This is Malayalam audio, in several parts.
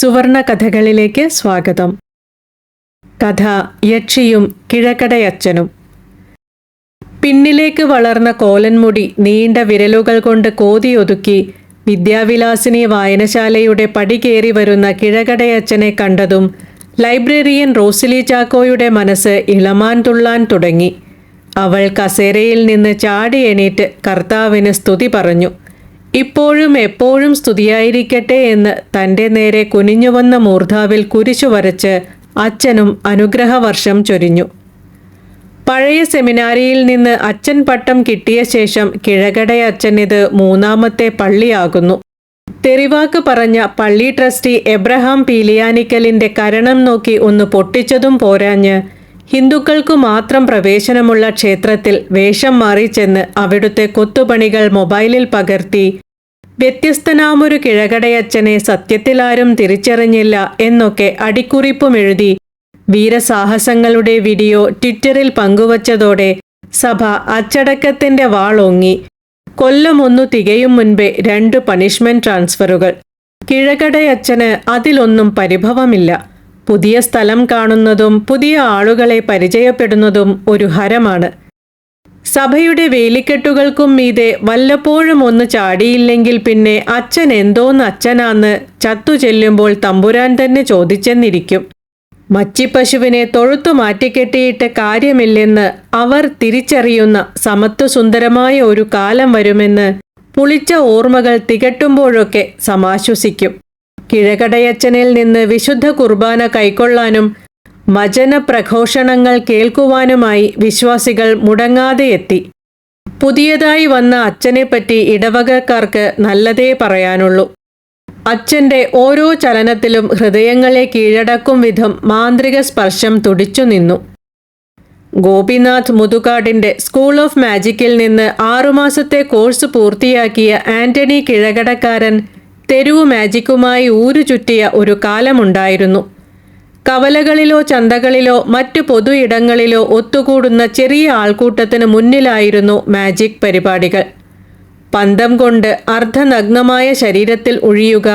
സുവർണ കഥകളിലേക്ക് സ്വാഗതം. കഥ യക്ഷിയും കിഴക്കടയച്ചനും. പിന്നിലേക്ക് വളർന്ന കോലൻമുടി നീണ്ട വിരലുകൾ കൊണ്ട് കോതിയൊതുക്കി വിദ്യാവിലാസിനി വായനശാലയുടെ പടി കയറി വരുന്ന കിഴകടയച്ചനെ കണ്ടതും ലൈബ്രറിയൻ റോസിലി ചാക്കോയുടെ മനസ്സ് ഇളമാൻ തുള്ളാൻ തുടങ്ങി. അവൾ കസേരയിൽ നിന്ന് ചാടി എണീറ്റ് കർത്താവിന് സ്തുതി പറഞ്ഞു. ഇപ്പോഴും എപ്പോഴും സ്തുതിയായിരിക്കട്ടെ എന്ന് തന്റെ നേരെ കുനിഞ്ഞുവന്ന മൂർധാവിൽ കുരിശു വരച്ച് അച്ഛനും അനുഗ്രഹവർഷം ചൊരിഞ്ഞു. പഴയ സെമിനാരിയിൽ നിന്ന് അച്ഛൻ പട്ടം കിട്ടിയ ശേഷം കിഴകട അച്ഛൻ ഇത് മൂന്നാമത്തെ പള്ളിയാകുന്നു. തെറിവാക്ക് പറഞ്ഞ പള്ളി ട്രസ്റ്റി എബ്രഹാം പീലിയാനിക്കലിന്റെ കരണം നോക്കി ഒന്ന് പൊട്ടിച്ചതും പോരാഞ്ഞ് ഹിന്ദുക്കൾക്കു മാത്രം പ്രവേശനമുള്ള ക്ഷേത്രത്തിൽ വേഷം മാറി ചെന്ന് അവിടുത്തെ കൊത്തുപണികൾ മൊബൈലിൽ പകർത്തി വ്യത്യസ്തനാമൊരു കിഴകടയച്ചനെ സത്യത്തിലാരും തിരിച്ചറിഞ്ഞില്ല എന്നൊക്കെ അടിക്കുറിപ്പും എഴുതി വീരസാഹസങ്ങളുടെ വീഡിയോ ട്വിറ്ററിൽ പങ്കുവച്ചതോടെ സഭ അച്ചടക്കത്തിന്റെ വാളോങ്ങി. കൊല്ലമൊന്നു തികയും മുൻപേ രണ്ട് പണിഷ്മെന്റ് ട്രാൻസ്ഫറുകൾ. കിഴകടയച്ചന് അതിലൊന്നും പരിഭവമില്ല. പുതിയ സ്ഥലം കാണുന്നതും പുതിയ ആളുകളെ പരിചയപ്പെടുന്നതും ഒരു ഹരമാണ്. സഭയുടെ വേലിക്കെട്ടുകൾക്കും മീതെ വല്ലപ്പോഴും ഒന്ന് ചാടിയില്ലെങ്കിൽ പിന്നെ അച്ഛൻ എന്തോന്ന് അച്ഛനാന്ന് ചത്തു ചെല്ലുമ്പോൾ തമ്പുരാൻ തന്നെ ചോദിച്ചെന്നിരിക്കും. മച്ചിപ്പശുവിനെ തൊഴുത്തു മാറ്റിക്കെട്ടിയിട്ട് കാര്യമില്ലെന്ന് അവർ തിരിച്ചറിയുന്ന സമത്വസുന്ദരമായ ഒരു കാലം വരുമെന്ന് പുളിച്ച ഓർമ്മകൾ തികട്ടുമ്പോഴൊക്കെ സമാശ്വസിക്കും. കിഴകടയച്ചനിൽ നിന്ന് വിശുദ്ധ കുർബാന കൈക്കൊള്ളാനും വചന പ്രഘോഷണങ്ങൾ കേൾക്കുവാനുമായി വിശ്വാസികൾ മുടങ്ങാതെ എത്തി. പുതിയതായി വന്ന അച്ഛനെപ്പറ്റി ഇടവകക്കാർക്ക് നല്ലതേ പറയാനുള്ളൂ. അച്ഛന്റെ ഓരോ ചലനത്തിലും ഹൃദയങ്ങളെ കീഴടക്കും വിധം മാന്ത്രിക സ്പർശം തുടിച്ചു നിന്നു. ഗോപിനാഥ് മുതുകാടിന്റെ സ്കൂൾ ഓഫ് മാജിക്കിൽ നിന്ന് ആറുമാസത്തെ കോഴ്സ് പൂർത്തിയാക്കിയ ആന്റണി കിഴകടക്കാരൻ തെരുവു മാജിക്കുമായി ഊരു ചുറ്റിയ ഒരു കാലമുണ്ടായിരുന്നു. കവലകളിലോ ചന്തകളിലോ മറ്റു പൊതു ഇടങ്ങളിലോ ഒത്തുകൂടുന്ന ചെറിയ ആൾക്കൂട്ടത്തിന് മുന്നിലായിരുന്നു മാജിക് പരിപാടികൾ. പന്തം കൊണ്ട് അർദ്ധനഗ്നമായ ശരീരത്തിൽ ഒഴിയുക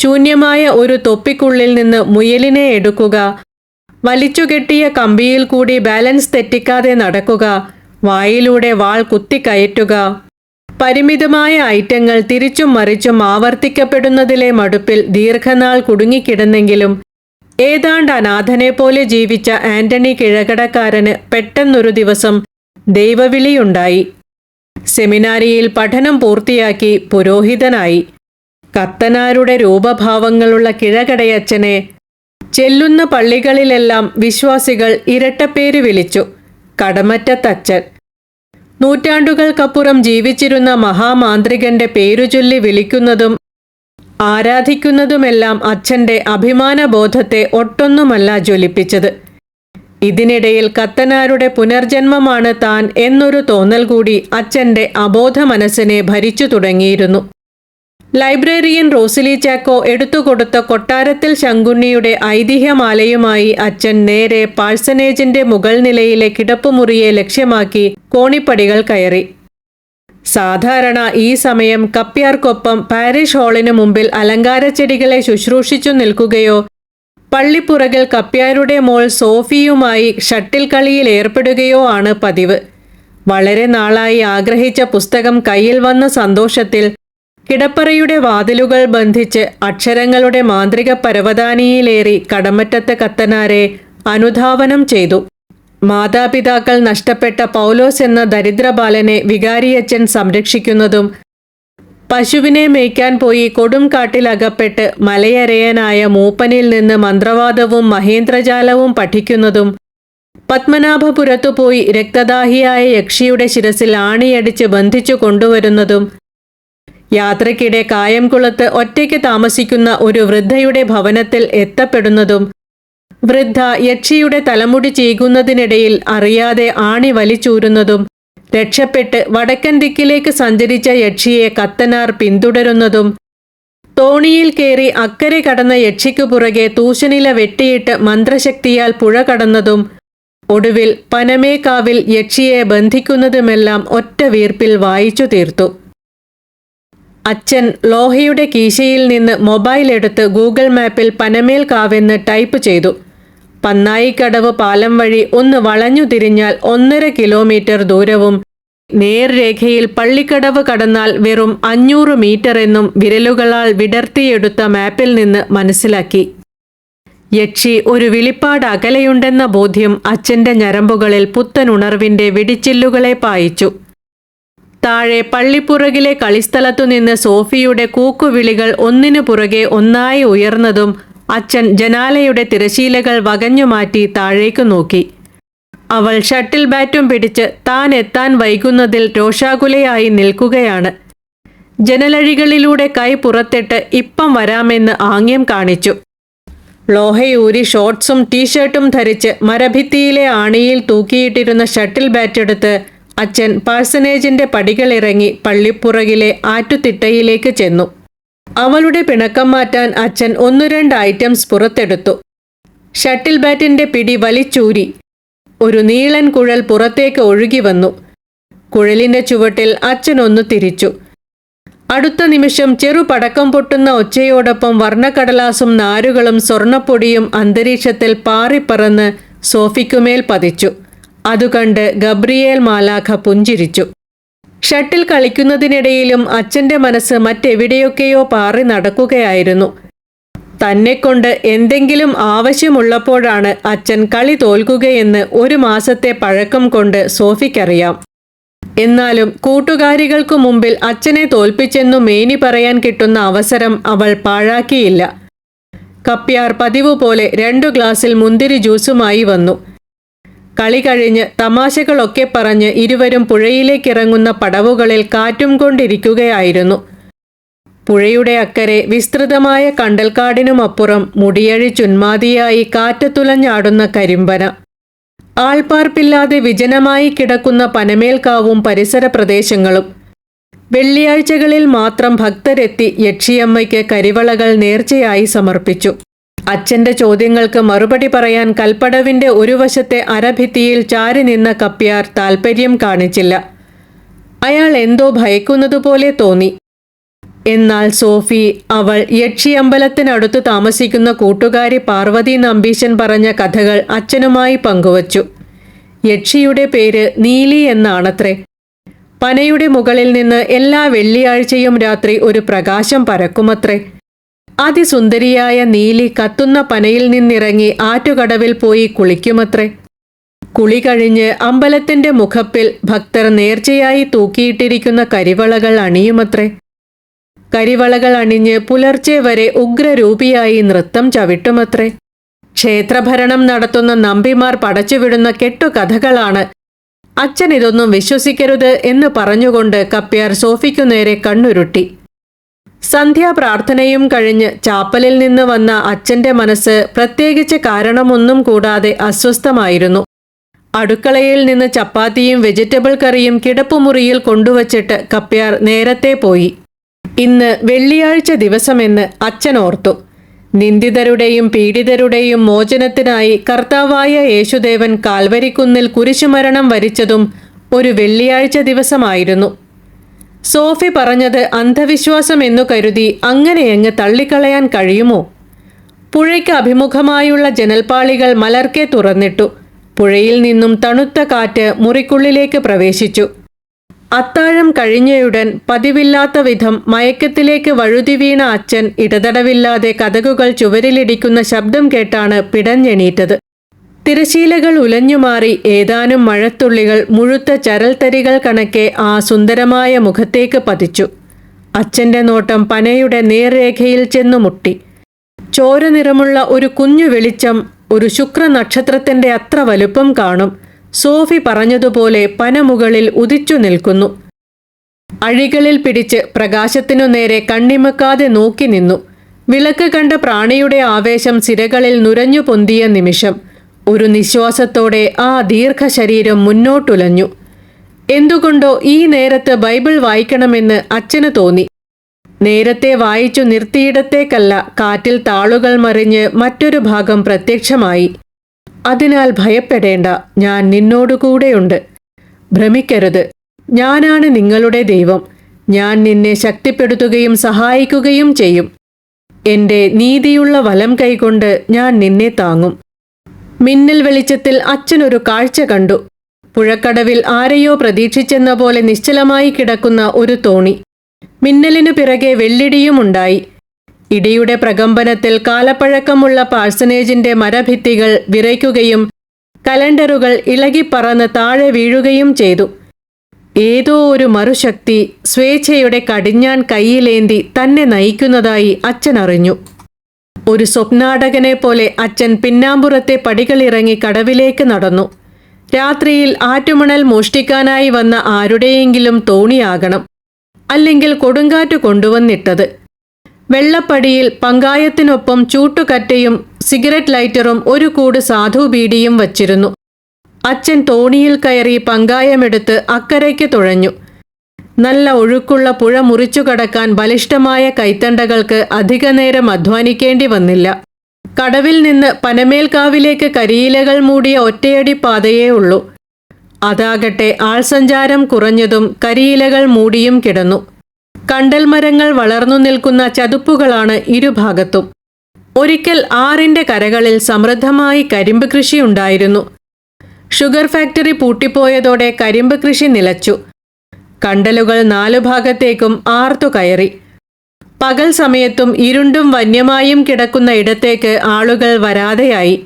ശൂന്യമായ ഒരു തൊപ്പിക്കുള്ളിൽ നിന്ന് മുയലിനെ എടുക്കുക വലിച്ചുകെട്ടിയ കമ്പിയിൽ കൂടി ബാലൻസ് തെറ്റിക്കാതെ നടക്കുക വായിലൂടെ വാൾ കുത്തിക്കയറ്റുക പരിമിതമായ ഐറ്റങ്ങൾ തിരിച്ചും മറിച്ചും ആവർത്തിക്കപ്പെടുന്നതിലെ മടുപ്പിൽ ദീർഘനാൾ കുടുങ്ങിക്കിടന്നെങ്കിലും ഏതാണ്ട് അനാഥനെ പോലെ ജീവിച്ച ആന്റണി കിഴകടക്കാരന് പെട്ടെന്നൊരു ദിവസം ദൈവവിളിയുണ്ടായി. സെമിനാരിയിൽ പഠനം പൂർത്തിയാക്കി പുരോഹിതനായി. കത്തനാരുടെ രൂപഭാവങ്ങളുള്ള കിഴകടയച്ചനെ ചെല്ലുന്ന പള്ളികളിലെല്ലാം വിശ്വാസികൾ ഇരട്ടപ്പേര് വിളിച്ചു. കടമറ്റത്തച്ചൻ നൂറ്റാണ്ടുകൾക്കപ്പുറം ജീവിച്ചിരുന്ന മഹാമാന്ത്രികന്റെ പേരുചൊല്ലി വിളിക്കുന്നതും ആരാധിക്കുന്നതുമെല്ലാം അച്ഛന്റെ അഭിമാനബോധത്തെ ഒട്ടൊന്നുമല്ല ജ്വലിപ്പിച്ചത്. ഇതിനിടയിൽ കത്തനാരുടെ പുനർജന്മമാണ് താൻ എന്നൊരു തോന്നൽ കൂടി അച്ഛന്റെ അബോധ മനസ്സിനെ ഭരിച്ചു തുടങ്ങിയിരുന്നു. ലൈബ്രറിയൻ റോസിലി ചാക്കോ എടുത്തുകൊടുത്ത കൊട്ടാരത്തിൽ ശങ്കുണ്ണിയുടെ ഐതിഹ്യമാലയുമായി അച്ഛൻ നേരെ പാഴ്സനേജിന്റെ മുകൾ നിലയിലെ കിടപ്പുമുറിയെ ലക്ഷ്യമാക്കി കോണിപ്പടികൾ കയറി. സാധാരണ ഈ സമയം കപ്പ്യാർക്കൊപ്പം പാരിഷ് ഹാളിനു മുമ്പിൽ അലങ്കാരച്ചെടികളെ ശുശ്രൂഷിച്ചു നിൽക്കുകയോ പള്ളിപ്പുറകിൽ കപ്പ്യാരുടെ മോൾ സോഫിയുമായി ഷട്ടിൽ കളിയിൽ ഏർപ്പെടുകയോ ആണ് പതിവ്. വളരെ നാളായി ആഗ്രഹിച്ച പുസ്തകം കയ്യിൽ വന്ന സന്തോഷത്തിൽ കിടപ്പറയുടെ വാതിലുകൾ ബന്ധിച്ച് അക്ഷരങ്ങളുടെ മാന്ത്രിക പരവതാനിയിലേറി കടമറ്റത്തെ കത്തനാരെ അനുധാവനം ചെയ്തു. മാതാപിതാക്കൾ നഷ്ടപ്പെട്ട പൗലോസ് എന്ന ദരിദ്രബാലനെ വികാരിയച്ഛൻ സംരക്ഷിക്കുന്നതും പശുവിനെ മേയ്ക്കാൻ പോയി കൊടും കാട്ടിലകപ്പെട്ട് മലയരയനായ മൂപ്പനിൽ നിന്ന് മന്ത്രവാദവും മഹേന്ദ്രജാലവും പഠിക്കുന്നതും പത്മനാഭപുരത്തു പോയി രക്തദാഹിയായ യക്ഷിയുടെ ശിരസിൽ ആണിയടിച്ച് ബന്ധിച്ചു കൊണ്ടുവരുന്നതും യാത്രയ്ക്കിടെ കായംകുളത്ത് ഒറ്റയ്ക്ക് താമസിക്കുന്ന ഒരു വൃദ്ധയുടെ ഭവനത്തിൽ എത്തപ്പെടുന്നതും വൃദ്ധ യക്ഷിയുടെ തലമുടി ചീകുന്നതിനിടയിൽ അറിയാതെ ആണി വലിച്ചൂരുന്നതും രക്ഷപ്പെട്ട് വടക്കൻ ദിക്കിലേക്ക് സഞ്ചരിച്ച യക്ഷിയെ കത്തനാർ പിന്തുടരുന്നതും തോണിയിൽ കയറി അക്കരെ കടന്ന യക്ഷിക്കു പുറകെ തൂശനില വെട്ടിയിട്ട് മന്ത്രശക്തിയാൽ പുഴ കടന്നതും ഒടുവിൽ പനമേക്കാവിൽ യക്ഷിയെ ബന്ധിക്കുന്നതുമെല്ലാം ഒറ്റ വീർപ്പിൽ വായിച്ചു തീർത്തു. അച്ഛൻ ലോഹയുടെ കീശയിൽ നിന്ന് മൊബൈൽ എടുത്ത് ഗൂഗിൾ മാപ്പിൽ പനമേൽ കാവെന്ന് ടൈപ്പ് ചെയ്തു. പന്നായിക്കടവ് പാലം വഴി ഒന്ന് വളഞ്ഞു തിരിഞ്ഞാൽ ഒന്നര കിലോമീറ്റർ ദൂരവും നേർരേഖയിൽ പള്ളിക്കടവ് കടന്നാൽ വെറും അഞ്ഞൂറ് മീറ്റർ എന്നും വിരലുകളാൽ വിടർത്തിയെടുത്ത മാപ്പിൽ നിന്ന് മനസ്സിലാക്കി. യക്ഷി ഒരു വിളിപ്പാട് അകലെയുണ്ടെന്ന ബോധ്യം അച്ഛന്റെ ഞരമ്പുകളിൽ പുത്തനുണർവിന്റെ വെടിച്ചില്ലുകളെ പായിച്ചു. താഴെ പള്ളിപ്പുറകിലെ കളിസ്ഥലത്തുനിന്ന് സോഫിയുടെ കൂക്കുവിളികൾ ഒന്നിനു പുറകെ ഒന്നായി ഉയർന്നതും അച്ഛൻ ജനാലയുടെ തിരശീലകൾ വകഞ്ഞുമാറ്റി താഴേക്ക് നോക്കി. അവൾ ഷട്ടിൽ ബാറ്റും പിടിച്ച് താൻ എത്താൻ വൈകുന്നതിൽ രോഷാകുലയായി നിൽക്കുകയാണ്. ജനലഴികളിലൂടെ കൈ പുറത്തിട്ട് ഇപ്പം വരാമെന്ന് ആംഗ്യം കാണിച്ചു. ലോഹയൂരി ഷോർട്സും ടീഷർട്ടും ധരിച്ച് മരഭിത്തിയിലെ ആണിയിൽ തൂക്കിയിട്ടിരുന്ന ഷട്ടിൽ ബാറ്റെടുത്ത് അച്ഛൻ പാഴ്സനേജിന്റെ പടികളിറങ്ങി പള്ളിപ്പുറകിലെ ആറ്റുതിട്ടയിലേക്ക് ചെന്നു. അവളുടെ പിണക്കം മാറ്റാൻ അച്ഛൻ ഒന്നു രണ്ട് ഐറ്റംസ് പുറത്തെടുത്തു. ഷട്ടിൽ ബാറ്റിന്റെ പിടി വലിച്ചൂരി. ഒരു നീളൻ കുഴൽ പുറത്തേക്ക് ഒഴുകി വന്നു. കുഴലിന്റെ ചുവട്ടിൽ അച്ഛൻ ഒന്ന് തിരിച്ചു. അടുത്ത നിമിഷം ചെറു പടക്കം പൊട്ടുന്ന ഒച്ചയോടൊപ്പം വർണക്കടലാസും നാരുകളും സ്വർണപ്പൊടിയും അന്തരീക്ഷത്തിൽ പാറിപ്പറന്ന് സോഫിക്കുമേൽ പതിച്ചു. അതുകണ്ട് ഗബ്രിയേൽ മാലാഖ പുഞ്ചിരിച്ചു. ഷട്ടിൽ കളിക്കുന്നതിനിടയിലും അച്ഛന്റെ മനസ്സ് മറ്റെവിടെയൊക്കെയോ പാറി നടക്കുകയായിരുന്നു. തന്നെക്കൊണ്ട് എന്തെങ്കിലും ആവശ്യമുള്ളപ്പോഴാണ് അച്ഛൻ കളി തോൽക്കുകയെന്ന് ഒരു മാസത്തെ പഴക്കം കൊണ്ട് സോഫിക്കറിയാം. എന്നാലും കൂട്ടുകാരികൾക്കു മുമ്പിൽ അച്ഛനെ തോൽപ്പിച്ചെന്നു മേനി പറയാൻ കിട്ടുന്ന അവസരം അവൾ പാഴാക്കിയില്ല. കപ്പ്യാർ പതിവ് പോലെ രണ്ടു ഗ്ലാസ്സിൽ മുന്തിരി ജ്യൂസുമായി വന്നു. കളി കഴിഞ്ഞ് തമാശകളൊക്കെ പറഞ്ഞ് ഇരുവരും പുഴയിലേക്കിറങ്ങുന്ന പടവുകളിൽ കാറ്റും കൊണ്ടിരിക്കുകയായിരുന്നു. പുഴയുടെ അക്കരെ വിസ്തൃതമായ കണ്ടൽക്കാടിനുമപ്പുറം മുടിയഴി ചുന്മാതിയായി കാറ്റത്തുലഞ്ഞാടുന്ന കരിമ്പന. ആൾപാർപ്പില്ലാതെ വിജനമായി കിടക്കുന്ന പനമേൽക്കാവും പരിസര പ്രദേശങ്ങളും. വെള്ളിയാഴ്ചകളിൽ മാത്രം ഭക്തരെത്തി യക്ഷിയമ്മയ്ക്ക് കരിവളകൾ നേർച്ചയായി സമർപ്പിച്ചു. അച്ഛന്റെ ചോദ്യങ്ങൾക്ക് മറുപടി പറയാൻ കൽപ്പടവിന്റെ ഒരു വശത്തെ അരഭിത്തിയിൽ ചാരി നിന്ന കപ്പ്യാർ താൽപ്പര്യം കാണിച്ചില്ല. അയാൾ എന്തോ ഭയക്കുന്നതുപോലെ തോന്നി. എന്നാൽ സോഫി അവൾ യക്ഷിയമ്പലത്തിനടുത്ത് താമസിക്കുന്ന കൂട്ടുകാരി പാർവതി നമ്പീശൻ പറഞ്ഞ കഥകൾ അച്ഛനുമായി പങ്കുവച്ചു. യക്ഷിയുടെ പേര് നീലി എന്നാണത്രേ. പനയുടെ മുകളിൽ നിന്ന് എല്ലാ വെള്ളിയാഴ്ചയും രാത്രി ഒരു പ്രകാശം പരക്കുമത്രേ. അതിസുന്ദരിയായ നീലി കത്തുന്ന പനയിൽ നിന്നിറങ്ങി ആറ്റുകടവിൽ പോയി കുളിക്കുമത്രേ. കുളി കഴിഞ്ഞ് അമ്പലത്തിന്റെ മുഖപ്പിൽ ഭക്തർ നേർച്ചയായി തൂക്കിയിട്ടിരിക്കുന്ന കരിവളകൾ അണിയുമത്രേ. കരിവളകൾ അണിഞ്ഞ് പുലർച്ചെ വരെ ഉഗ്രരൂപിയായി നൃത്തം ചവിട്ടുമത്രേ. ക്ഷേത്രഭരണം നടത്തുന്ന നമ്പിമാർ പടച്ചുവിടുന്ന കെട്ടുകഥകളാണ്. അച്ഛൻ ഇതൊന്നും വിശ്വസിക്കരുത് എന്ന് പറഞ്ഞുകൊണ്ട് കപ്പ്യാർ സോഫിക്കു നേരെ കണ്ണുരുട്ടി. സന്ധ്യാപ്രാർത്ഥനയും കഴിഞ്ഞ് ചാപ്പലിൽ നിന്ന് വന്ന അച്ഛന്റെ മനസ്സ് പ്രത്യേകിച്ച് കാരണമൊന്നും കൂടാതെ അസ്വസ്ഥമായിരുന്നു. അടുക്കളയിൽ നിന്ന് ചപ്പാത്തിയും വെജിറ്റബിൾ കറിയും കിടപ്പുമുറിയിൽ കൊണ്ടുവച്ചിട്ട് കപ്പ്യാർ നേരത്തെ പോയി. ഇന്ന് വെള്ളിയാഴ്ച ദിവസമെന്ന് അച്ഛൻ ഓർത്തു. നിന്ദിതരുടെയും പീഡിതരുടെയും മോചനത്തിനായി കർത്താവായ യേശുദേവൻ കാൽവരിക്കുന്നിൽ കുരിശുമരണം വരിച്ചതും ഒരു വെള്ളിയാഴ്ച ദിവസമായിരുന്നു. സോഫി പറഞ്ഞത് അന്ധവിശ്വാസം എന്നു കരുതി അങ്ങനെയങ്ങ് തള്ളിക്കളയാൻ കഴിയുമോ? പുഴയ്ക്ക് അഭിമുഖമായുള്ള ജനൽപ്പാളികൾ മലർക്കെ തുറന്നിട്ടു. പുഴയിൽ നിന്നും തണുത്ത കാറ്റ് മുറിക്കുള്ളിലേക്ക് പ്രവേശിച്ചു. അത്താഴം കഴിഞ്ഞയുടൻ പതിവില്ലാത്ത വിധം മയക്കത്തിലേക്ക് വഴുതി വീണ അച്ഛൻ ഇടതടവില്ലാതെ കഥകുകൾ ചുവരിലിടിക്കുന്ന ശബ്ദം കേട്ടാണ് പിടഞ്ഞെണീറ്റത്. തിരശീലകൾ ഉലഞ്ഞുമാറി ഏതാനും മഴത്തുള്ളികൾ മുഴുത്ത ചരൽത്തരികൾ കണക്കെ ആ സുന്ദരമായ മുഖത്തേക്ക് പതിച്ചു. അച്ഛന്റെ നോട്ടം പനയുടെ നേർരേഖയിൽ ചെന്നു മുട്ടി. ചോര നിറമുള്ള ഒരു കുഞ്ഞു വെളിച്ചം ഒരു ശുക്ര നക്ഷത്രത്തിന്റെ അത്ര വലുപ്പം കാണും. സോഫി പറഞ്ഞതുപോലെ പനമുകളിൽ ഉദിച്ചു നിൽക്കുന്നു. അഴികളിൽ പിടിച്ച് പ്രകാശത്തിനു നേരെ കണ്ണിമക്കാതെ നോക്കി നിന്നു. വിളക്ക് കണ്ട പ്രാണിയുടെ ആവേശം സിരകളിൽ നുരഞ്ഞു പൊന്തിയ നിമിഷം. ഒരു നിശ്വാസത്തോടെ ആ ദീർഘശരീരം മുന്നോട്ടുലഞ്ഞു. എന്തുകൊണ്ടോ ഈ നേരത്ത് ബൈബിൾ വായിക്കണമെന്ന് അച്ഛന് തോന്നി. നേരത്തെ വായിച്ചു നിർത്തിയിടത്തേക്കല്ല കാറ്റിൽ താളുകൾ മറിഞ്ഞ് മറ്റൊരു ഭാഗം പ്രത്യക്ഷമായി. അതിനാൽ ഭയപ്പെടേണ്ട ഞാൻ നിന്നോടുകൂടെയുണ്ട്. ഭ്രമിക്കരുത്. ഞാനാണ് നിങ്ങളുടെ ദൈവം. ഞാൻ നിന്നെ ശക്തിപ്പെടുത്തുകയും സഹായിക്കുകയും ചെയ്യും. എന്റെ നീതിയുള്ള വലം കൈകൊണ്ട് ഞാൻ നിന്നെ താങ്ങും. മിന്നൽ വെളിച്ചത്തിൽ അച്ഛനൊരു കാഴ്ച കണ്ടു. പുഴക്കടവിൽ ആരെയോ പ്രതീക്ഷിച്ചെന്ന പോലെ നിശ്ചലമായി കിടക്കുന്ന ഒരു തോണി. മിന്നലിനു പിറകെ വെള്ളിടിയുമുണ്ടായി ഇടിയുടെ പ്രകമ്പനത്തിൽ കാലപ്പഴക്കമുള്ള പാഴ്സനേജിന്റെ മരഭിത്തികൾ വിറയ്ക്കുകയും കലണ്ടറുകൾ ഇളകിപ്പറന്ന് താഴെ വീഴുകയും ചെയ്തു. ഏതോ ഒരു മറുശക്തി സ്വേച്ഛയുടെ കടിഞ്ഞാൻ കൈയിലേന്തി തന്നെ നയിക്കുന്നതായി അച്ഛൻ അറിഞ്ഞു ഒരു സ്വപ്നാടകനെ പോലെ അച്ഛൻ പിന്നാമ്പുറത്തെ പടികളിറങ്ങി കടവിലേക്ക് നടന്നു. രാത്രിയിൽ ആറ്റുമണൽ മോഷ്ടിക്കാനായി വന്ന ആരുടെയെങ്കിലും തോണിയാകണം അല്ലെങ്കിൽ കൊടുങ്കാറ്റ് കൊണ്ടുവന്നിട്ടത്. വെള്ളപ്പടിയിൽ പങ്കായത്തിനൊപ്പം ചൂട്ടുകറ്റയും സിഗരറ്റ് ലൈറ്ററും ഒരു കൂട് സാധു ബീഡിയും വച്ചിരുന്നു. അച്ഛൻ തോണിയിൽ കയറി പങ്കായമെടുത്ത് അക്കരയ്ക്ക് തുഴഞ്ഞു. നല്ല ഒഴുക്കുള്ള പുഴ മുറിച്ചു കടക്കാൻ ബലിഷ്ഠമായ കൈത്തണ്ടകൾക്ക് അധികനേരം അധ്വാനിക്കേണ്ടി വന്നില്ല. കടവിൽ നിന്ന് പനമേൽക്കാവിലേക്ക് കരിയിലകൾ മൂടിയ ഒറ്റയടി പാതയേ ഉള്ളൂ. അതാകട്ടെ ആൾസഞ്ചാരം കുറഞ്ഞതും കരിയിലകൾ മൂടിയും കിടന്നു. കണ്ടൽ മരങ്ങൾ വളർന്നു നിൽക്കുന്ന ചതുപ്പുകളാണ് ഇരുഭാഗത്തും. ഒരിക്കൽ ആറിന്റെ കരകളിൽ സമൃദ്ധമായി കരിമ്പ് കൃഷി ഉണ്ടായിരുന്നു. ഷുഗർ ഫാക്ടറി പൂട്ടിപ്പോയതോടെ കരിമ്പ് കൃഷി നിലച്ചു. കണ്ടലുകൾ നാലു ഭാഗത്തേക്കും ആർത്തു കയറി. പകൽ സമയത്തും ഇരുണ്ടും വന്യമായും കിടക്കുന്ന ഇടത്തേക്ക് ആളുകൾ വരാതെയായി.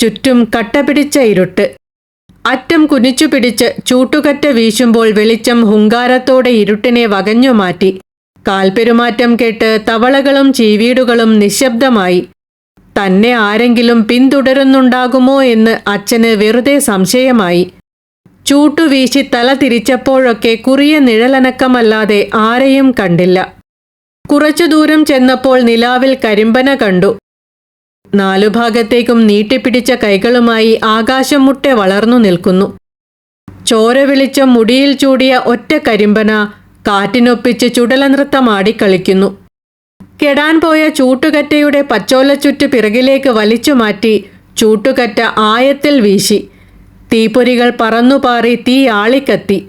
ചുറ്റും കട്ടപിടിച്ച ഇരുട്ട്. അറ്റം കുനിച്ചു പിടിച്ച് ചൂട്ടുകറ്റ വീശുമ്പോൾ വെളിച്ചം ഹുങ്കാരത്തോടെ ഇരുട്ടിനെ വകഞ്ഞു മാറ്റി. കാൽപെരുമാറ്റം കേട്ട് തവളകളും ചീവീടുകളും നിശബ്ദമായി. തന്നെ ആരെങ്കിലും പിന്തുടരുന്നുണ്ടാകുമോ എന്ന് അച്ഛന് വെറുതെ സംശയമായി. ചൂട്ടുവീശി തല തിരിച്ചപ്പോഴൊക്കെ കുറിയ നിഴലനക്കമല്ലാതെ ആരെയും കണ്ടില്ല. കുറച്ചു ദൂരം ചെന്നപ്പോൾ നിലാവിൽ കരിമ്പന കണ്ടു. നാലുഭാഗത്തേക്കും നീട്ടിപ്പിടിച്ച കൈകളുമായി ആകാശം മുട്ടെ വളർന്നു നിൽക്കുന്നു. ചോര വിളിച്ച മുടിയിൽ ചൂടിയ ഒറ്റ കരിമ്പന കാറ്റിനൊപ്പിച്ച് ചുടലനൃത്തമാടിക്കളിക്കുന്നു കെടാൻ പോയ ചൂട്ടുകറ്റയുടെ പച്ചോലച്ചുറ്റ് പിറകിലേക്ക് വലിച്ചു മാറ്റി ചൂട്ടുകറ്റ ആയത്തിൽ വീശി. തീപ്പൊരികൾ പറന്നുപാറി തീ ആളിക്കത്തി.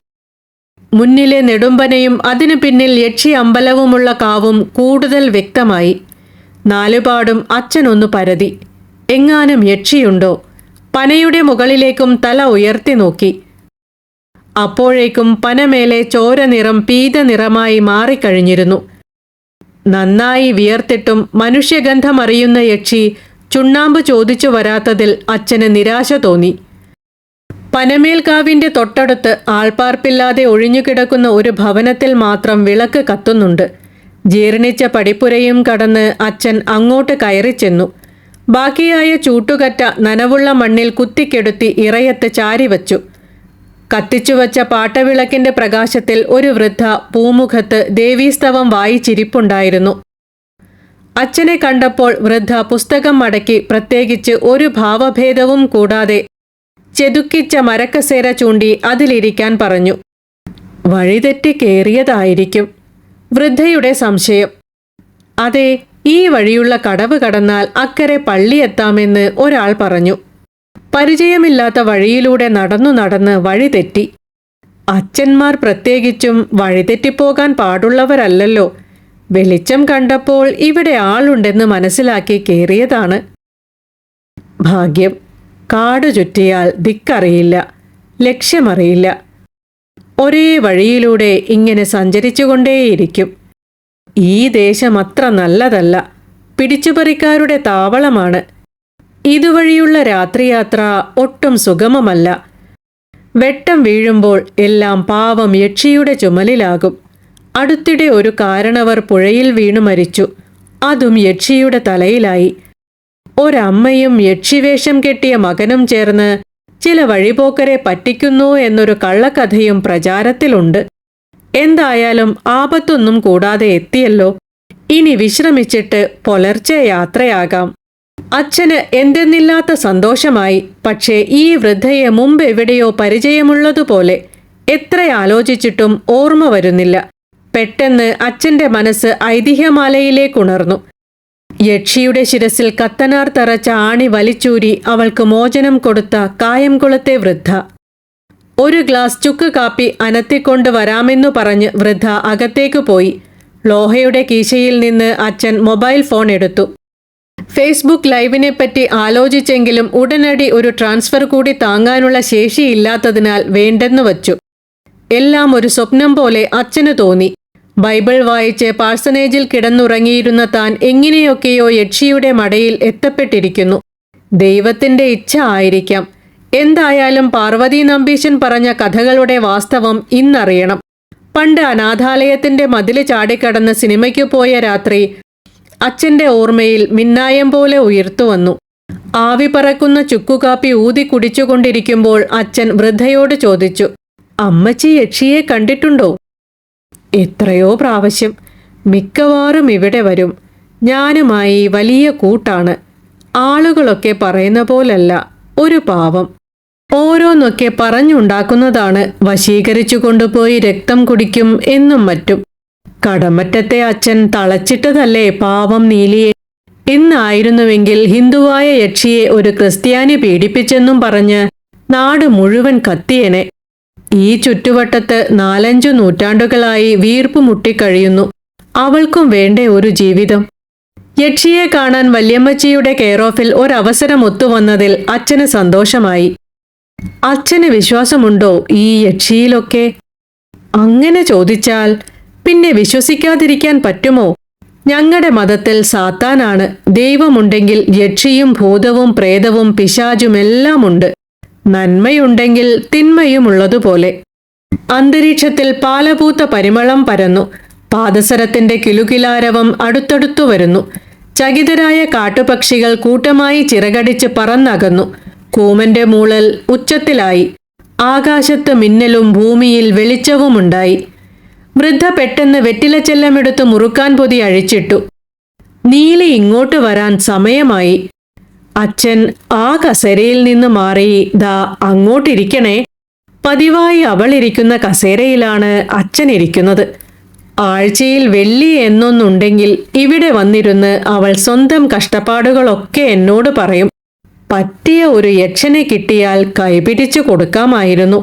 മുന്നിലെ നെടുമ്പനയും അതിനു പിന്നിൽ യക്ഷി അമ്പലവുമുള്ള കാവും കൂടുതൽ വ്യക്തമായി. നാലുപാടും അച്ഛനൊന്നു പരതി. എങ്ങാനും യക്ഷിയുണ്ടോ? പനയുടെ മുകളിലേക്കും തല ഉയർത്തി നോക്കി. അപ്പോഴേക്കും പനമേലെ ചോര നിറം പീത നിറമായി മാറിക്കഴിഞ്ഞിരുന്നു. നന്നായി വിയർത്തിട്ടും മനുഷ്യഗന്ധമറിയുന്ന യക്ഷി ചുണ്ണാമ്പ് ചോദിച്ചു വരാത്തതിൽ അച്ഛന് നിരാശ തോന്നി. പനമേൽക്കാവിന്റെ തൊട്ടടുത്ത് ആൾപ്പാർപ്പില്ലാതെ ഒഴിഞ്ഞുകിടക്കുന്ന ഒരു ഭവനത്തിൽ മാത്രം വിളക്ക് കത്തുന്നുണ്ട്. ജീർണിച്ച പടിപ്പുരയും കടന്ന് അച്ഛൻ അങ്ങോട്ട് കയറി ചെന്നു. ബാക്കിയായ ചൂട്ടുകറ്റ നനവുള്ള മണ്ണിൽ കുത്തിക്കെടുത്തി ഇറയത്ത് ചാരിവച്ചു. കത്തിച്ചുവച്ച പാട്ടവിളക്കിന്റെ പ്രകാശത്തിൽ ഒരു വൃദ്ധ പൂമുഖത്ത് ദേവീസ്തവം വായിച്ചിരിപ്പുണ്ടായിരുന്നു. അച്ഛനെ കണ്ടപ്പോൾ വൃദ്ധ പുസ്തകം മടക്കി പ്രത്യേകിച്ച് ഒരു ഭാവഭേദവും കൂടാതെ ചെതുക്കിച്ച മരക്കസേര ചൂണ്ടി അതിലിരിക്കാൻ പറഞ്ഞു. വഴിതെറ്റി കേറിയതായിരിക്കും വൃദ്ധയുടെ സംശയം. അതെ ഈ വഴിയുള്ള കടവ് കടന്നാൽ അക്കരെ പള്ളിയെത്താമെന്ന് ഒരാൾ പറഞ്ഞു. പരിചയമില്ലാത്ത വഴിയിലൂടെ നടന്നു നടന്ന് വഴിതെറ്റി അച്ഛന്മാർ പ്രത്യേകിച്ചും വഴിതെറ്റിപ്പോകാൻ പാടുള്ളവരല്ലല്ലോ. വെളിച്ചം കണ്ടപ്പോൾ ഇവിടെ ആളുണ്ടെന്ന് മനസ്സിലാക്കി കയറിയതാണ് ഭാഗ്യം. കാട് ചുറ്റിയാൽ ദിക്കറിയില്ല ലക്ഷ്യമറിയില്ല. ഒരേ വഴിയിലൂടെ ഇങ്ങനെ സഞ്ചരിച്ചുകൊണ്ടേയിരിക്കും. ഈ ദേശം അത്ര നല്ലതല്ല പിടിച്ചുപറിക്കാരുടെ താവളമാണ്. ഇതുവഴിയുള്ള രാത്രിയാത്ര ഒട്ടും സുഗമമല്ല. വെട്ടം വീഴുമ്പോൾ എല്ലാം പാവം യക്ഷിയുടെ ചുമലിലാകും. അടുത്തിടെ ഒരു കാരണവർ പുഴയിൽ വീണു മരിച്ചു. അതും യക്ഷിയുടെ തലയിലായി. ഒരമ്മയും യക്ഷിവേഷം കെട്ടിയ മകനും ചേർന്ന് ചില വഴിപോക്കരെ പറ്റിക്കുന്നു എന്നൊരു കള്ളക്കഥയും പ്രചാരത്തിലുണ്ട്. എന്തായാലും ആപത്തൊന്നും കൂടാതെ എത്തിയല്ലോ. ഇനി വിശ്രമിച്ചിട്ട് പുലർച്ചെ യാത്രയാകാം. അച്ഛന് എന്തെന്നില്ലാത്ത സന്തോഷമായി. പക്ഷേ ഈ വൃദ്ധയെ മുമ്പ് എവിടെയോ പരിചയമുള്ളതുപോലെ എത്ര ആലോചിച്ചിട്ടും ഓർമ്മ വരുന്നില്ല. പെട്ടെന്ന് അച്ഛന്റെ മനസ്സ് ഐതിഹ്യമാലയിലേക്കുണർന്നു യക്ഷിയുടെ ശിരസിൽ കത്തനാർ തറച്ച ആണി വലിച്ചൂരി അവൾക്ക് മോചനം കൊടുത്ത കായംകുളത്തെ വൃദ്ധ. ഒരു ഗ്ലാസ് ചുക്ക് കാപ്പി അനത്തിക്കൊണ്ട് വരാമെന്നു പറഞ്ഞ് വൃദ്ധ അകത്തേക്ക് പോയി. ലോഹയുടെ കീശയിൽ നിന്ന് അച്ഛൻ മൊബൈൽ ഫോൺ എടുത്തു. ഫേസ്ബുക്ക് ലൈവിനെ പറ്റി ആലോചിച്ചെങ്കിലും ഉടനടി ഒരു ട്രാൻസ്ഫർ കൂടി താങ്ങാനുള്ള ശേഷിയില്ലാത്തതിനാൽ വേണ്ടെന്നു വച്ചു. എല്ലാം ഒരു സ്വപ്നം പോലെ അച്ഛന് തോന്നി. ബൈബിൾ വായിച്ച് പാഴ്സനേജിൽ കിടന്നുറങ്ങിയിരുന്ന താൻ എങ്ങനെയൊക്കെയോ യക്ഷിയുടെ മടയിൽ എത്തപ്പെട്ടിരിക്കുന്നു. ദൈവത്തിന്റെ ഇച്ഛ ആയിരിക്കാം. എന്തായാലും പാർവതി നമ്പീശൻ പറഞ്ഞ കഥകളുടെ വാസ്തവം ഇന്നറിയണം. പണ്ട് അനാഥാലയത്തിന്റെ മതിൽ ചാടിക്കടന്ന് സിനിമയ്ക്ക് പോയ രാത്രി അച്ഛന്റെ ഓർമ്മയിൽ മിന്നായം പോലെ ഉയർത്തുവന്നു ആവി പറക്കുന്ന ചുക്കുകാപ്പി ഊതി കുടിച്ചുകൊണ്ടിരിക്കുമ്പോൾ അച്ഛൻ വൃദ്ധയോട് ചോദിച്ചു അമ്മച്ചി യക്ഷിയെ കണ്ടിട്ടുണ്ടോ? എത്രയോ പ്രാവശ്യം മിക്കവാറും ഇവിടെ വരും. ഞാനുമായി വലിയ കൂട്ടാണ്. ആളുകളൊക്കെ പറയുന്ന പോലല്ല ഒരു പാവം. ഓരോന്നൊക്കെ പറഞ്ഞുണ്ടാക്കുന്നതാണ് വശീകരിച്ചു കൊണ്ടുപോയി രക്തം കുടിക്കും എന്നും മറ്റും. കടമറ്റത്തെ അച്ഛൻ തളച്ചിട്ടതല്ലേ പാവം നീലിയെ? എന്നായിരുന്നുവെങ്കിൽ ഹിന്ദുവായ യക്ഷിയെ ഒരു ക്രിസ്ത്യാനി പീഡിപ്പിച്ചെന്നും പറഞ്ഞ് നാട് മുഴുവൻ കത്തിയനെ. ഈ ചുറ്റുവട്ടത്ത് നാലഞ്ചു നൂറ്റാണ്ടുകളായി വീർപ്പ് മുട്ടിക്കഴിയുന്നു. അവൾക്കും വേണ്ടേ ഒരു ജീവിതം. യക്ഷിയെ കാണാൻ വല്യമ്മച്ചിയുടെ കെയർ ഓഫിൽ ഒരവസരം ഒത്തുവന്നതിൽ അച്ഛന് സന്തോഷമായി. അച്ഛന് വിശ്വാസമുണ്ടോ ഈ യക്ഷിയിലൊക്കെ? അങ്ങനെ ചോദിച്ചാൽ പിന്നെ വിശ്വസിക്കാതിരിക്കാൻ പറ്റുമോ? ഞങ്ങളുടെ മതത്തിൽ സാത്താനാണ്. ദൈവമുണ്ടെങ്കിൽ യക്ഷിയും ഭൂതവും പ്രേതവും പിശാചുമെല്ലാം ഉണ്ട് നന്മയുണ്ടെങ്കിൽ തിന്മയുമുള്ളതുപോലെ. അന്തരീക്ഷത്തിൽ പാലപൂത്ത പരിമളം പരന്നു. പാദസരത്തിന്റെ കിലുകിലാരവം അടുത്തടുത്തു വരുന്നു. ചകിതരായ കാട്ടുപക്ഷികൾ കൂട്ടമായി ചിറകടിച്ച് പറന്നകന്നു. കൂമന്റെ മൂളൽ ഉച്ചത്തിലായി. ആകാശത്ത് മിന്നലും ഭൂമിയിൽ വെളിച്ചവുമുണ്ടായി. വൃദ്ധ പെട്ടെന്ന് വെറ്റിലച്ചെല്ലമെടുത്ത് മുറുക്കാൻ പൊതി അഴിച്ചിട്ടു. നീലി ഇങ്ങോട്ട് വരാൻ സമയമായി. അച്ഛൻ ആ കസേരയിൽ നിന്ന് മാറി ദാ അങ്ങോട്ടിരിക്കണേ. പതിവായി അവൾ ഇരിക്കുന്ന കസേരയിലാണ് അച്ഛൻ ഇരിക്കുന്നത്. ആഴ്ചയിൽ വെള്ളി എന്നൊന്നുണ്ടെങ്കിൽ ഇവിടെ വന്നിരുന്ന് അവൾ സ്വന്തം കഷ്ടപ്പാടുകളൊക്കെ എന്നോട് പറയും. പറ്റിയ ഒരു യക്ഷനെ കിട്ടിയാൽ കൈപിടിച്ചു കൊടുക്കാമായിരുന്നു.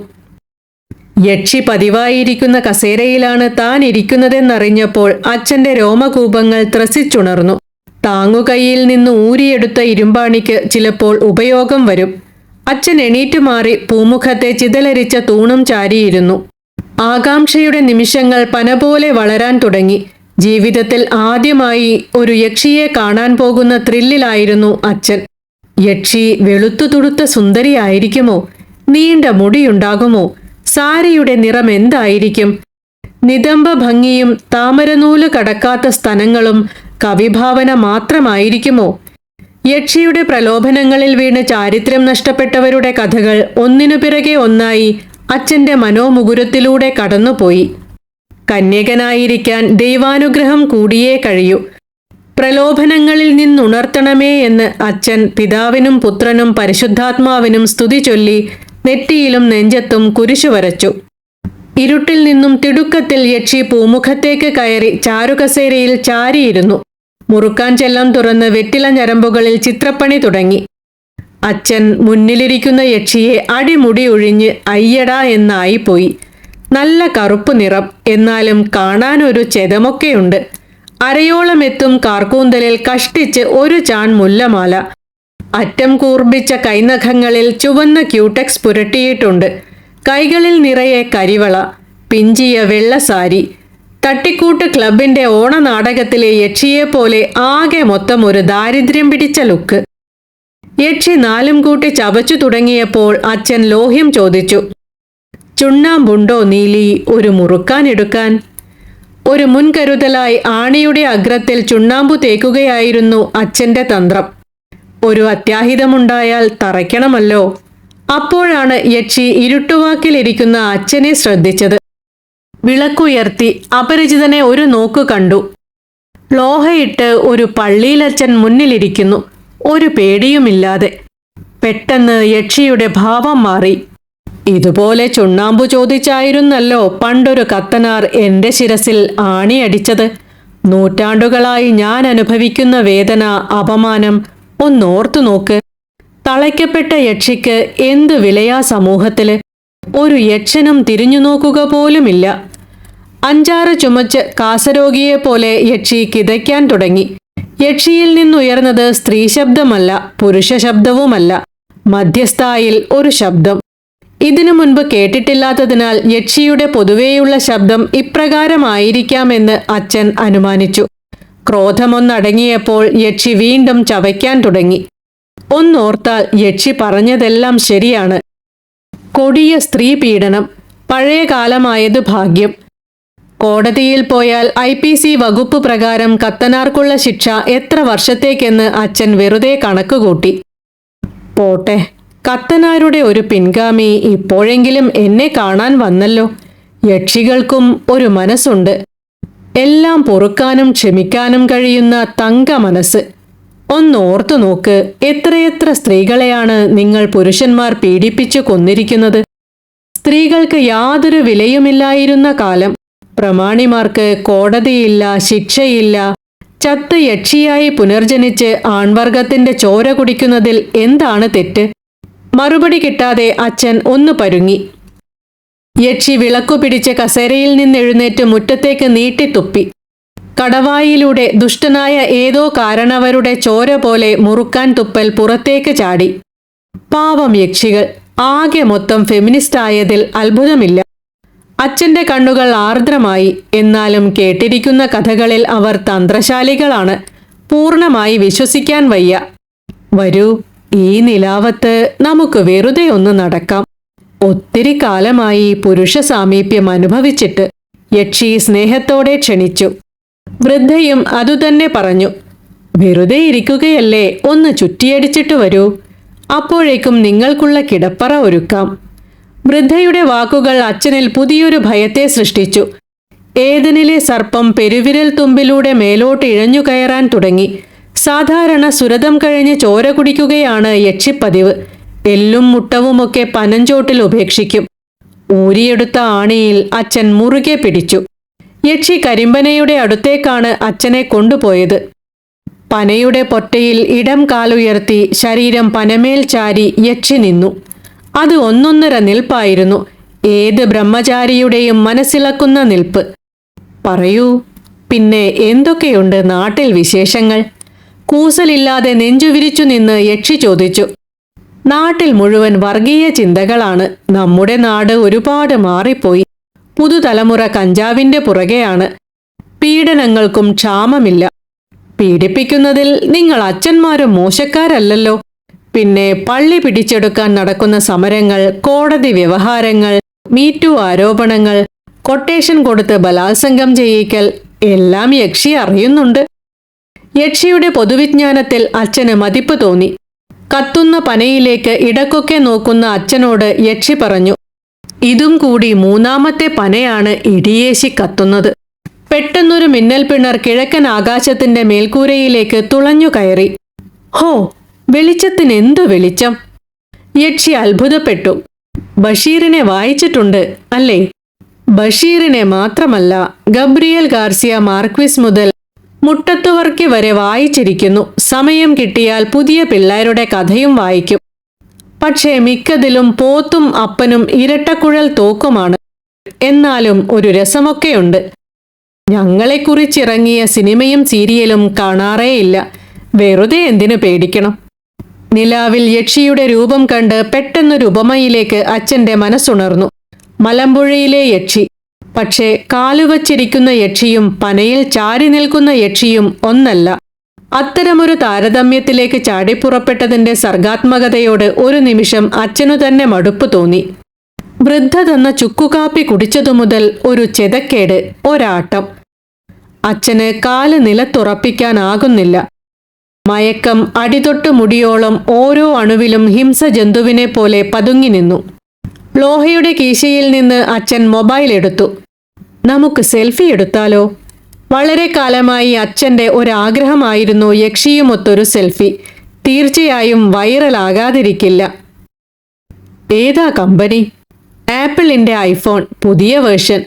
യക്ഷി പതിവായിരിക്കുന്ന കസേരയിലാണ് താൻ ഇരിക്കുന്നതെന്നറിഞ്ഞപ്പോൾ അച്ഛന്റെ രോമകൂപങ്ങൾ ത്രസിച്ചുണർന്നു. താങ്ങുകൈയിൽ നിന്ന് ഊരിയെടുത്ത ഇരുമ്പാണിക്ക് ചിലപ്പോൾ ഉപയോഗം വരും. അച്ഛൻ എണീറ്റു മാറി പൂമുഖത്തെ ചിതലരിച്ച തൂണും ചാരിയിരുന്നു. ആകാംക്ഷയുടെ നിമിഷങ്ങൾ പനപോലെ വളരാൻ തുടങ്ങി. ജീവിതത്തിൽ ആദ്യമായി ഒരു യക്ഷിയെ കാണാൻ പോകുന്ന ത്രില്ലിലായിരുന്നു അച്ഛൻ. യക്ഷി വെളുത്തു തുടുത്ത സുന്ദരിയായിരിക്കുമോ നീണ്ട മുടിയുണ്ടാകുമോ? സാരിയുടെ നിറം എന്തായിരിക്കും? നിതംബ ഭംഗിയും താമരനൂൽ കടക്കാത്ത സ്തനങ്ങളും കവിഭാവന മാത്രമായിരിക്കുമോ? യക്ഷിയുടെ പ്രലോഭനങ്ങളിൽ വീണ് ചാരിത്രം നഷ്ടപ്പെട്ടവരുടെ കഥകൾ ഒന്നിനു പിറകെ ഒന്നായി അച്ഛന്റെ മനോമുകുരത്തിലൂടെ കടന്നുപോയി. കന്യകനായിരിക്കാൻ ദൈവാനുഗ്രഹം കൂടിയേ കഴിയൂ. പ്രലോഭനങ്ങളിൽ നിന്നുണർത്തണമേ എന്ന് അച്ഛൻ പിതാവിനും പുത്രനും പരിശുദ്ധാത്മാവിനും സ്തുതി ചൊല്ലി നെറ്റിയിലും നെഞ്ചത്തും കുരിശു വരച്ചു. ഇരുട്ടിൽ നിന്നും തിടുക്കത്തിൽ യക്ഷി പൂമുഖത്തേക്ക് കയറി ചാരുകസേരയിൽ ചാരിയിരുന്നു. മുറുക്കാൻ ചെല്ലം തുറന്ന് വെറ്റില ഞരമ്പുകളിൽ ചിത്രപ്പണി തുടങ്ങി. അച്ഛൻ മുന്നിലിരിക്കുന്ന യക്ഷിയെ അടിമുടി ഒഴിഞ്ഞ് അയ്യടാ എന്നായിപ്പോയി. നല്ല കറുപ്പ് നിറം എന്നാലും കാണാനൊരു ചെതമൊക്കെയുണ്ട്. അരയോളം എത്തും കാർക്കൂന്തലിൽ കഷ്ടിച്ച് ഒരു ചാൺ മുല്ലമാല. അറ്റം കൂർപ്പിച്ച കൈനഖങ്ങളിൽ ചുവന്ന ക്യൂടെക്സ് പുരട്ടിയിട്ടുണ്ട്. കൈകളിൽ നിറയെ കരിവള പിഞ്ചിയ വെള്ള സാരി തട്ടിക്കൂട്ട് ക്ലബിന്റെ ഓണനാടകത്തിലെ യക്ഷിയെപ്പോലെ ആകെ മൊത്തം ഒരു ദാരിദ്ര്യം പിടിച്ച ലുക്ക്. യക്ഷി നാലും കൂട്ടി ചവച്ചു തുടങ്ങിയപ്പോൾ അച്ഛൻ ലോഹ്യം ചോദിച്ചു ചുണ്ണാമ്പുണ്ടോ നീലി ഒരു മുറുക്കാൻ എടുക്കാൻ ഒരു മുൻകരുതലായി ആണിയുടെ അഗ്രത്തിൽ ചുണ്ണാമ്പു തേക്കുകയായിരുന്നു അച്ഛന്റെ തന്ത്രം. ഒരു അത്യാഹിതമുണ്ടായാൽ തറയ്ക്കണമല്ലോ. അപ്പോഴാണ് യക്ഷി ഇരുട്ടുവാക്കിലിരിക്കുന്ന അച്ഛനെ ശ്രദ്ധിച്ചത്. വിളക്കുയർത്തി അപരിചിതനെ ഒരു നോക്കു കണ്ടു. ലോഹയിട്ട് ഒരു പള്ളിയിലച്ഛൻ മുന്നിലിരിക്കുന്നു. ഒരു പേടിയുമില്ലാതെ. പെട്ടെന്ന് യക്ഷിയുടെ ഭാവം മാറി. ഇതുപോലെ ചുണ്ണാമ്പു ചോദിച്ചായിരുന്നല്ലോ പണ്ടൊരു കത്തനാർ എന്റെ ശിരസിൽ ആണിയടിച്ചത്. നൂറ്റാണ്ടുകളായി ഞാൻ അനുഭവിക്കുന്ന വേദന അപമാനം ഒന്നോർത്തു നോക്ക്. തളയ്ക്കപ്പെട്ട യക്ഷിക്ക് എന്ത് വിലയാ സമൂഹത്തിൽ? ഒരു യക്ഷനും തിരിഞ്ഞു നോക്കുക പോലുമില്ല. അഞ്ചാറ് ചുമച്ച് കാസരോഗിയെ പോലെ യക്ഷി കിതയ്ക്കാൻ തുടങ്ങി. യക്ഷിയിൽ നിന്നുയർന്നത് സ്ത്രീ ശബ്ദമല്ല പുരുഷ ശബ്ദവുമല്ല. മധ്യസ്ഥായിൽ ഒരു ശബ്ദം. ഇതിനു മുൻപ് കേട്ടിട്ടില്ലാത്തതിനാൽ യക്ഷിയുടെ പൊതുവേയുള്ള ശബ്ദം ഇപ്രകാരമായിരിക്കാമെന്ന് അച്ഛൻ അനുമാനിച്ചു. ക്രോധമൊന്നടങ്ങിയപ്പോൾ യക്ഷി വീണ്ടും ചവയ്ക്കാൻ തുടങ്ങി. ഒന്നോർത്താൽ യക്ഷി പറഞ്ഞതെല്ലാം ശരിയാണ്. കൊടിയ സ്ത്രീ പീഡനം പഴയ കാലമായത് ഭാഗ്യം. കോടതിയിൽ പോയാൽ ഐ പി സി വകുപ്പ് പ്രകാരം കത്തനാർക്കുള്ള ശിക്ഷ എത്ര വർഷത്തേക്കെന്ന് അച്ഛൻ വെറുതെ കണക്കുകൂട്ടി. പോട്ടെ കത്തനാരുടെ ഒരു പിൻഗാമി ഇപ്പോഴെങ്കിലും എന്നെ കാണാൻ വന്നല്ലോ. യക്ഷികൾക്കും ഒരു മനസ്സുണ്ട്. എല്ലാം പൊറുക്കാനും ക്ഷമിക്കാനും കഴിയുന്ന തങ്ക മനസ്സ്. ഒന്നോർത്തു നോക്ക്. എത്രയെത്ര സ്ത്രീകളെയാണ് നിങ്ങൾ പുരുഷന്മാർ പീഡിപ്പിച്ചു കൊന്നിരിക്കുന്നത്? സ്ത്രീകൾക്ക് യാതൊരു വിലയുമില്ലായിരുന്ന കാലം. പ്രമാണിമാർക്ക് കോടതിയില്ല ശിക്ഷയില്ല. ചത്ത് യക്ഷിയായി പുനർജനിച്ച് ആൺവർഗത്തിന്റെ ചോര കുടിക്കുന്നതിൽ എന്താണ് തെറ്റ്? മറുപടി കിട്ടാതെ അച്ഛൻ ഒന്ന് പരുങ്ങി. യക്ഷി വിളക്കു പിടിച്ച് കസേരയിൽ നിന്നെഴുന്നേറ്റ് മുറ്റത്തേക്ക് നീട്ടിത്തുപ്പി കടവായിലൂടെ ദുഷ്ടനായ ഏതോ കാരണവരുടെ ചോര പോലെ മുറുക്കാൻ തുപ്പൽ പുറത്തേക്ക് ചാടി. പാവം യക്ഷികൾ. ആകെ മൊത്തം ഫെമിനിസ്റ്റ് ആയതിൽ അത്ഭുതമില്ല. അച്ഛന്റെ കണ്ണുകൾ ആർദ്രമായി. എന്നാലും കേട്ടിരിക്കുന്ന കഥകളിൽ അവർ തന്ത്രശാലികളാണ്. പൂർണമായി വിശ്വസിക്കാൻ വയ്യ. വരൂ ഈ നിലാവത്ത് നമുക്ക് വെറുതെ ഒന്ന് നടക്കാം. ഒത്തിരി കാലമായി പുരുഷ സാമീപ്യം അനുഭവിച്ചിട്ട് യക്ഷി സ്നേഹത്തോടെ ക്ഷണിച്ചു. വൃദ്ധയും അതുതന്നെ പറഞ്ഞു വെറുതെ ഇരിക്കുകയല്ലേ ഒന്ന് ചുറ്റിയടിച്ചിട്ട് വരൂ. അപ്പോഴേക്കും നിങ്ങൾക്കുള്ള കിടപ്പറ ഒരുക്കാം. വൃദ്ധയുടെ വാക്കുകൾ അച്ഛനിൽ പുതിയൊരു ഭയത്തെ സൃഷ്ടിച്ചു. ഏതനിലെ സർപ്പം പെരുവിരൽ തുമ്പിലൂടെ മേലോട്ട് ഇഴഞ്ഞു കയറാൻ തുടങ്ങി. സാധാരണ സുരതം കഴിഞ്ഞ് ചോര കുടിക്കുകയാണ് യക്ഷിപ്പതിവ്. എല്ലും മുട്ടവുമൊക്കെ പനഞ്ചോട്ടിൽ ഉപേക്ഷിക്കും. ഊരിയെടുത്ത ആണിയിൽ അച്ഛൻ മുറുകെ പിടിച്ചു. യക്ഷി കരിമ്പനയുടെ അടുത്തേക്കാണ് അച്ഛനെ കൊണ്ടുപോയത്. പനയുടെ പൊറ്റയിൽ ഇടം കാലുയർത്തി ശരീരം പനമേൽ ചാരി യക്ഷി നിന്നു. അത് ഒന്നൊന്നര നിൽപ്പായിരുന്നു. ഏത് ബ്രഹ്മചാരിയുടെയും മനസ്സിളക്കുന്ന നിൽപ്പ്. പറയൂ പിന്നെ എന്തൊക്കെയുണ്ട് നാട്ടിൽ വിശേഷങ്ങൾ? കൂസലില്ലാതെ നെഞ്ചുവിരിച്ചു നിന്ന് യക്ഷി ചോദിച്ചു. നാട്ടിൽ മുഴുവൻ വർഗീയ ചിന്തകളാണ്. നമ്മുടെ നാട് ഒരുപാട് മാറിപ്പോയി. പുതുതലമുറ കഞ്ചാവിന്റെ പുറകെയാണ്. പീഡനങ്ങൾക്കും ക്ഷാമമില്ല. പീഡിപ്പിക്കുന്നതിൽ നിങ്ങൾ അച്ഛന്മാരും മോശക്കാരല്ലല്ലോ. പിന്നെ പള്ളി പിടിച്ചെടുക്കാൻ നടക്കുന്ന സമരങ്ങൾ കോടതി വ്യവഹാരങ്ങൾ മീറ്റു ആരോപണങ്ങൾ കൊട്ടേഷൻ കൊടുത്ത് ബലാത്സംഗം ചെയ്യിക്കൽ എല്ലാം യക്ഷി അറിയുന്നുണ്ട്. യക്ഷിയുടെ പൊതുവിജ്ഞാനത്തിൽ അച്ഛന് മതിപ്പ് തോന്നി. കത്തുന്ന പനയിലേക്ക് ഇടക്കൊക്കെ നോക്കുന്ന അച്ഛനോട് യക്ഷി പറഞ്ഞു ഇതും കൂടി മൂന്നാമത്തെ പനയാണ് ഇടിയേശി കത്തുന്നത്. പെട്ടെന്നൊരു മിന്നൽ പിണർ കിഴക്കൻ ആകാശത്തിന്റെ മേൽക്കൂരയിലേക്ക് തുളഞ്ഞു കയറി. ഹോ വെളിച്ചത്തിന് എന്തു വെളിച്ചം? യക്ഷി അത്ഭുതപ്പെട്ടു. ബഷീറിനെ വായിച്ചിട്ടുണ്ട് അല്ലേ? ബഷീറിനെ മാത്രമല്ല ഗബ്രിയൽ ഗാർസിയ മാർക്വിസ് മുതൽ മുട്ടത്തുവർക്കി വരെ വായിച്ചിരിക്കുന്നു. സമയം കിട്ടിയാൽ പുതിയ പിള്ളേരുടെ കഥയും വായിക്കും. പക്ഷേ മിക്കതിലും പോത്തും അപ്പനും ഇരട്ടക്കുഴൽ തോക്കുമാണ്. എന്നാലും ഒരു രസമൊക്കെയുണ്ട്. ഞങ്ങളെക്കുറിച്ചിറങ്ങിയ സിനിമയും സീരിയലും കാണാറേയില്ല. വെറുതെ എന്തിനു പേടിക്കണം? നിലാവിൽ യക്ഷിയുടെ രൂപം കണ്ട് പെട്ടെന്നൊരു ഉപമയിലേക്ക് അച്ഛന്റെ മനസ്സുണർന്നു. മലമ്പുഴയിലെ യക്ഷി. പക്ഷേ കാലുവച്ചിരിക്കുന്ന യക്ഷിയും പനയിൽ ചാരി നിൽക്കുന്ന യക്ഷിയും ഒന്നല്ല. അത്തരമൊരു താരതമ്യത്തിലേക്ക് ചാടിപ്പുറപ്പെട്ടതിന്റെ സർഗാത്മകതയോട് ഒരു നിമിഷം അച്ഛനു തന്നെ മടുപ്പ് തോന്നി. വൃദ്ധ തന്ന ചുക്കുകാപ്പി കുടിച്ചതു മുതൽ ഒരു ചെതക്കേട് ഒരാട്ടം. അച്ഛന് കാൽ നിലത്തുറപ്പിക്കാനാകുന്നില്ല. മയക്കം അടിതൊട്ട് മുടിയോളം ഓരോ അണുവിലും ഹിംസ ജന്തുവിനെ പോലെ പതുങ്ങി നിന്നു. ലോഹയുടെ കീശയിൽ നിന്ന് അച്ഛൻ മൊബൈൽ എടുത്തു. നമുക്ക് സെൽഫി എടുത്താലോ? വളരെ കാലമായി അച്ഛന്റെ ഒരാഗ്രഹമായിരുന്നു യക്ഷിയുമൊത്തൊരു സെൽഫി. തീർച്ചയായും വൈറലാകാതിരിക്കില്ല. ഏതാ കമ്പനി? ആപ്പിളിന്റെ ഐഫോൺ പുതിയ വേർഷൻ.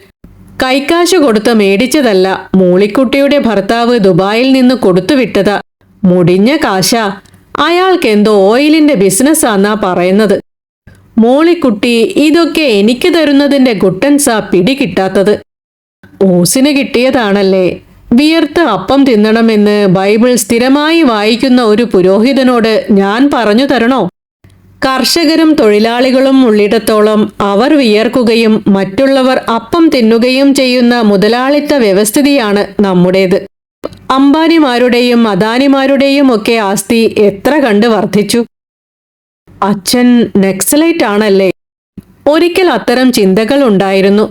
കൈക്കാശ് കൊടുത്ത് മേടിച്ചതല്ല മൂളിക്കുട്ടിയുടെ ഭർത്താവ് ദുബായിൽ നിന്ന് കൊടുത്തുവിട്ടതാ. മുടിഞ്ഞ കാശ. അയാൾക്കെന്തോ ഓയിലിന്റെ ബിസിനസ്സാന്നാ പറയുന്നത്. മോളിക്കുട്ടി ഇതൊക്കെ എനിക്ക് തരുന്നതിന്റെ ഗുട്ടൻസാ പിടി കിട്ടാത്തത് ഓസിന് കിട്ടിയതാണല്ലേ? വിയർത്ത് അപ്പം തിന്നണമെന്ന് ബൈബിൾ സ്ഥിരമായി വായിക്കുന്ന ഒരു പുരോഹിതനോട് ഞാൻ പറഞ്ഞു തരണോ? കർഷകരും തൊഴിലാളികളും ഉള്ളിടത്തോളം അവർ വിയർക്കുകയും മറ്റുള്ളവർ അപ്പം തിന്നുകയും ചെയ്യുന്ന മുതലാളിത്ത വ്യവസ്ഥിതിയാണ് നമ്മുടേത്. അംബാനിമാരുടെയും അദാനിമാരുടെയും ഒക്കെ ആസ്തി എത്ര കണ്ട് വർദ്ധിച്ചു? അച്ഛൻ നെക്സലൈറ്റ് ആണല്ലേ? ഒരിക്കൽ അത്തരം ചിന്തകൾ ഉണ്ടായിരുന്നു.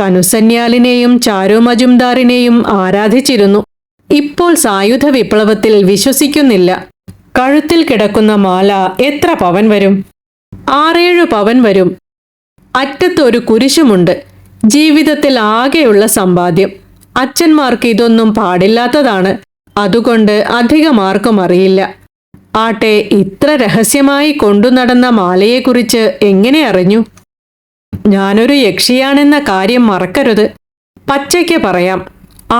കനുസന്യാലിനെയും ചാരു മജുംദാറിനെയും ആരാധിച്ചിരുന്നു. ഇപ്പോൾ സായുധ വിപ്ലവത്തിൽ വിശ്വസിക്കുന്നില്ല. കഴുത്തിൽ കിടക്കുന്ന മാല എത്ര പവൻ വരും? ആറേഴു പവൻ വരും. അറ്റത്തൊരു കുരിശുമുണ്ട്. ജീവിതത്തിൽ ആകെയുള്ള സമ്പാദ്യം. അച്ഛന്മാർക്ക് ഇതൊന്നും പാടില്ലാത്തതാണ്. അതുകൊണ്ട് അധികമാർക്കും അറിയില്ല. ആട്ടെ ഇത്ര രഹസ്യമായി കൊണ്ടുനടന്ന മാലയെക്കുറിച്ച് എങ്ങനെ അറിഞ്ഞു? ഞാനൊരു യക്ഷിയാണെന്ന കാര്യം മറക്കരുത്. പച്ചയ്ക്ക് പറയാം.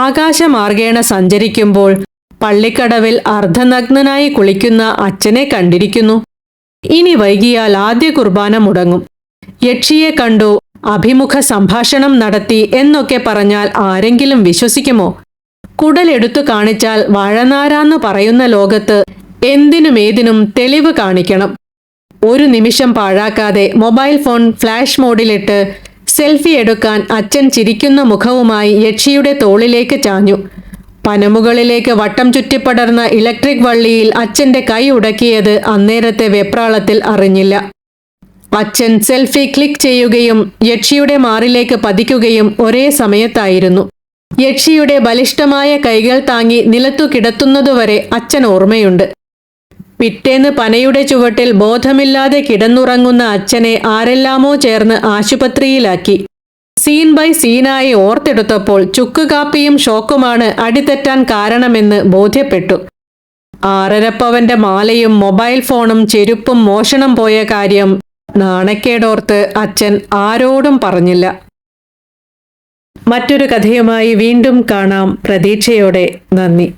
ആകാശമാർഗേണ സഞ്ചരിക്കുമ്പോൾ പള്ളിക്കടവിൽ അർദ്ധനഗ്നനായി കുളിക്കുന്ന അച്ഛനെ കണ്ടിരിക്കുന്നു. ഇനി വൈകിയാൽ ആദ്യ കുർബാന മുടങ്ങും. യക്ഷിയെ കണ്ടു അഭിമുഖ സംഭാഷണം നടത്തി എന്നൊക്കെ പറഞ്ഞാൽ ആരെങ്കിലും വിശ്വസിക്കുമോ? കുടലെടുത്തു കാണിച്ചാൽ വാഴനാരാന്ന് പറയുന്ന ലോകത്ത് എന്തിനും ഏതിനും തെളിവ് കാണിക്കണം. ഒരു നിമിഷം പാഴാക്കാതെ മൊബൈൽ ഫോൺ ഫ്ലാഷ് മോഡിലിട്ട് സെൽഫി എടുക്കാൻ അച്ഛൻ ചിരിക്കുന്ന മുഖവുമായി യക്ഷിയുടെ തോളിലേക്ക് ചാഞ്ഞു. പനമുകളിലേക്ക് വട്ടം ചുറ്റിപ്പടർന്ന ഇലക്ട്രിക് വള്ളിയിൽ അച്ഛന്റെ കൈ ഉടക്കിയത് അന്നേരത്തെ വെപ്രാളത്തിൽ അറിഞ്ഞില്ല. അച്ഛൻ സെൽഫി ക്ലിക്ക് ചെയ്യുകയും യക്ഷിയുടെ മാറിലേക്ക് പതിക്കുകയും ഒരേ സമയത്തായിരുന്നു. യക്ഷിയുടെ ബലിഷ്ഠമായ കൈകൾ താങ്ങി നിലത്തു കിടത്തുന്നതുവരെ അച്ഛൻ ഓർമ്മയുണ്ട്. പിറ്റേന്ന് പനയുടെ ചുവട്ടിൽ ബോധമില്ലാതെ കിടന്നുറങ്ങുന്ന അച്ഛനെ ആരെല്ലാമോ ചേർന്ന് ആശുപത്രിയിലാക്കി. സീൻ ബൈ സീനായി ഓർത്തെടുത്തപ്പോൾ ചുക്കുകാപ്പിയും ഷോക്കുമാണ് അടിതെറ്റാൻ കാരണമെന്ന് ബോധ്യപ്പെട്ടു. ആറരപ്പവന്റെ മാലയും മൊബൈൽ ഫോണും ചെരുപ്പും മോഷണം പോയ കാര്യം നാണക്കേടോർത്ത് അച്ഛൻ ആരോടും പറഞ്ഞില്ല. മറ്റൊരു കഥയുമായി വീണ്ടും കാണാം. പ്രതീക്ഷയോടെ നന്ദി.